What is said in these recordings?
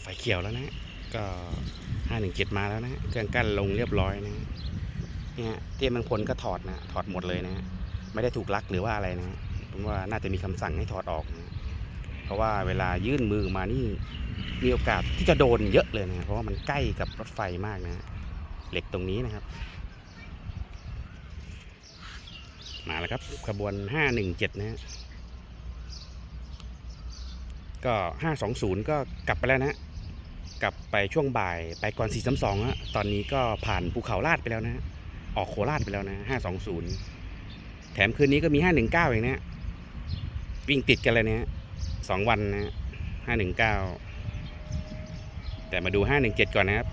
ไฟเขียวแล้วนะก็ห้าหนึ่งเจ็ดมาแล้วนะเครื่องกั้นลงเรียบร้อยนะเนี่ยเทียมบางคนก็ถอดนะถอดหมดเลยนะไม่ได้ถูกลักหรือว่าอะไรนะผมว่าน่าจะมีคำสั่งให้ถอดออกนะเพราะว่าเวลายื่นมือมานี่มีโอกาสที่จะโดนเยอะเลยนะเพราะว่ามันใกล้กับรถไฟมากนะเหล็กตรงนี้นะครับ มาแล้วครับขบวน 517 นะฮะ ก็ 520 ก็กลับไปแล้วนะกลับไปช่วงบ่ายไปก่อน 432ฮะตอนนี้ก็ผ่านภูเขาลาดไปแล้วนะ ออกโคราชไปแล้วนะ 520 แถมคืนนี้ก็มี 519เองนะวิ่งติดกันเลยนะฮะสองวันนะ 519 แต่มาดู 517 ก่อนนะครับ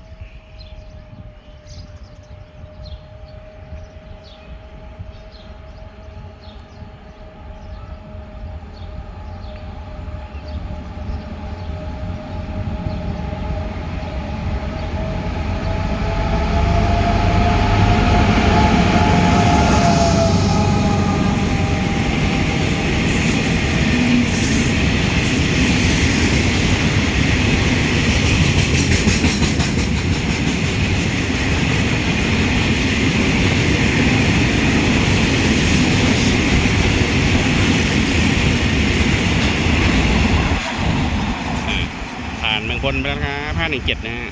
คนไปแล้วนะครับห้าหนึ่งเจ็ดนะฮะ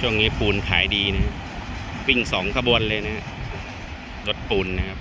ช่วงนี้ปูนขายดีนะวิ่งสองขบวนเลยนะรถปูนนะครับ